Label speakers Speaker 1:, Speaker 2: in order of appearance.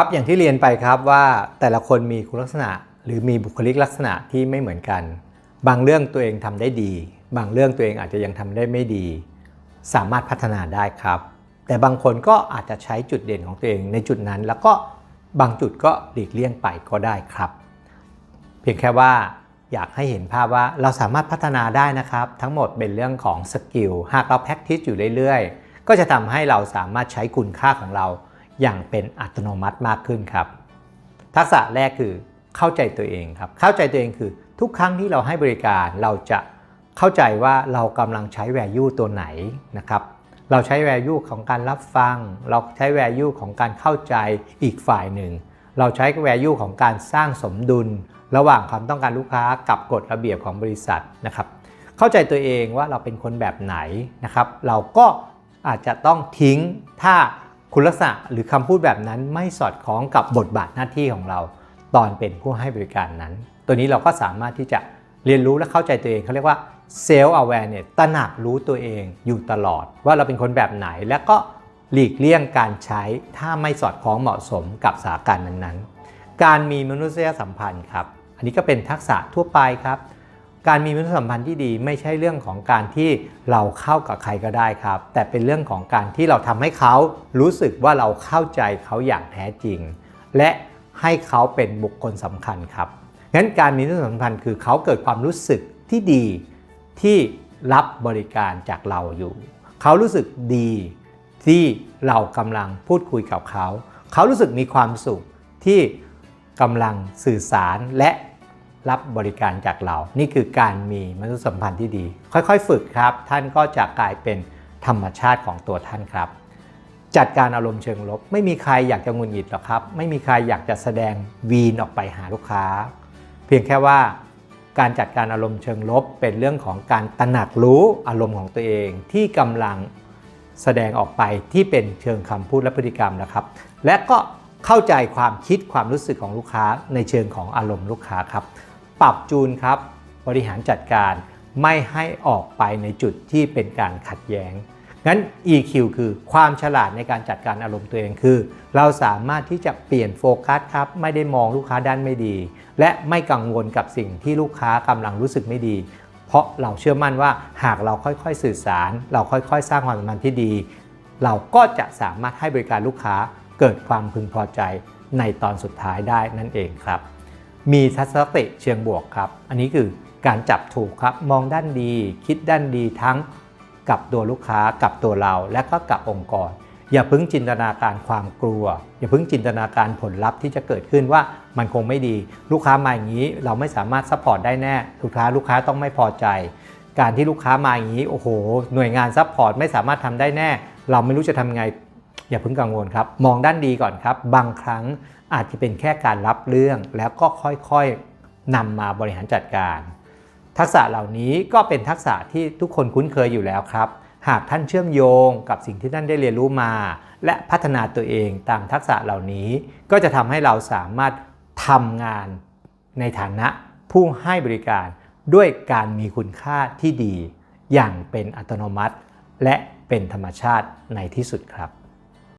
Speaker 1: ครับอย่างที่เรียนไปครับว่าแต่ละคนมีคุณลักษณะ หรือมีบุคลิกลักษณะที่ไม่เหมือนกัน บางเรื่องตัวเองทำได้ดี บางเรื่องตัวเองอาจจะยังทำได้ไม่ดี สามารถพัฒนาได้ครับ แต่บางคนก็อาจจะใช้จุดเด่นของตัวเองในจุดนั้น แล้วก็บางจุดก็หลีกเลี่ยงไปก็ได้ครับ เพียงแค่ว่าอยากให้เห็นภาพว่าเราสามารถพัฒนาได้นะครับ ทั้งหมดเป็นเรื่องของสกิลหากเรา practice อยู่เรื่อยๆ ก็จะทำให้เราสามารถใช้คุณค่าของเรา อย่างเป็นอัตโนมัติมากขึ้นครับ ทักษะแรกคือเข้าใจตัวเองครับ เข้าใจตัวเองคือทุกครั้งที่เราให้บริการเราจะเข้าใจว่าเรากำลังใช้ value ตัวไหนนะครับ เราใช้ value ของการรับฟัง เราใช้ value ของการเข้าใจอีกฝ่ายหนึ่ง เราใช้ value ของการสร้างสมดุล ระหว่างความต้องการลูกค้ากับกฎระเบียบของบริษัทนะครับ เข้าใจตัวเองว่าเราเป็นคนแบบไหนนะครับ เราก็อาจจะต้องทิ้งถ้า คุณลักษณะหรือคำพูดแบบนั้นไม่สอดคล้องกับบทบาทหน้าที่ของเรา ตอนเป็นผู้ให้บริการนั้น ตัวนี้เราก็สามารถที่จะเรียนรู้และเข้าใจตัวเองเขาเรียกว่าเซลล์ awareness ตระหนักรู้ตัวเองอยู่ตลอด ว่าเราเป็นคนแบบไหนและก็หลีกเลี่ยงการใช้ถ้าไม่สอดคล้องเหมาะสมกับสถานการณ์นั้นๆ การมีมนุษยสัมพันธ์ครับ อันนี้ก็เป็นทักษะทั่วไปครับ การมีมนุษยสัมพันธ์ที่ดีไม่ใช่เรื่องของการที่เราเข้ากับใครก็ได้ครับ แต่เป็นเรื่องของการที่เราทำให้เขารู้สึกว่าเราเข้าใจเขาอย่างแท้จริง และให้เขาเป็นบุคคลสำคัญครับงั้นการมีมนุษยสัมพันธ์คือเขาเกิดความรู้สึกที่ดีที่รับบริการจากเราอยู่ เขารู้สึกดีที่เรากำลังพูดคุยกับเขา เขารู้สึกมีความสุขที่กำลังสื่อสารและ รับบริการจากเรา นี่คือการมีมนุษยสัมพันธ์ที่ดี ค่อยๆ ฝึกครับ ท่านก็จะกลายเป็นธรรมชาติของตัวท่านครับ จัดการอารมณ์เชิงลบ ไม่มีใครอยากจะงุดหงิดหรอกครับ ไม่มีใครอยากจะแสดงวีนออกไปหาลูกค้า เพียงแค่ว่าการจัดการอารมณ์เชิงลบ เป็นเรื่องของการตระหนักรู้อารมณ์ของตัวเอง ที่กำลังแสดงออกไปที่เป็นเชิงคำพูดและพฤติกรรมนะครับ และก็เข้าใจความคิดความรู้สึกของลูกค้าในเชิงของอารมณ์ลูกค้าครับ ปรับจูนครับ บริหารจัดการไม่ให้ออกไปในจุดที่เป็นการขัดแย้ง งั้น EQ คือความฉลาดในการจัดการอารมณ์ตัวเองคือ เราสามารถที่จะเปลี่ยนโฟกัสครับ ไม่ได้มองลูกค้าด้านไม่ดี และไม่กังวลกับสิ่งที่ลูกค้ากำลังรู้สึกไม่ดี เพราะเราเชื่อมั่นว่าหากเราค่อยๆสื่อสาร เราค่อยๆ สร้างความสัมพันธ์ที่ดี เราก็จะสามารถให้บริการลูกค้าเกิดความพึงพอใจในตอนสุดท้ายได้นั่นเองครับ มีทัศนคติเชิงบวกครับ อันนี้คือการจับถูกครับ มองด้านดี คิดด้านดีทั้งกับตัวลูกค้ากับตัวเรา และก็กับองค์กร อย่าพิ่งจินตนาการความกลัว อย่าพิ่งจินตนาการผลลัพธ์ที่จะเกิดขึ้นว่ามันคงไม่ดี ลูกค้ามาอย่างนี้ เราไม่สามารถซัพพอร์ตได้แน่ลูกค้าลูกค้าต้องไม่พอใจ การที่ลูกค้ามาอย่างนี้โอ้โห หน่วยงานซัพพอร์ตไม่สามารถทำได้แน่ เราไม่รู้จะทำไง อย่าเพิ่งกังวลครับ มองด้านดีก่อนครับ บางครั้งอาจจะเป็นแค่การรับเรื่อง แล้วก็ค่อยๆนำมาบริหารจัดการ ทักษะเหล่านี้ก็เป็นทักษะที่ทุกคนคุ้นเคยอยู่แล้วครับ หากท่านเชื่อมโยงกับสิ่งที่ท่านได้เรียนรู้มา และพัฒนาตัวเองตามทักษะเหล่านี้ ก็จะทำให้เราสามารถทำงานในฐานะผู้ให้บริการด้วยการมีคุณค่าที่ดี อย่างเป็นอัตโนมัติ และเป็นธรรมชาติในที่สุดครับ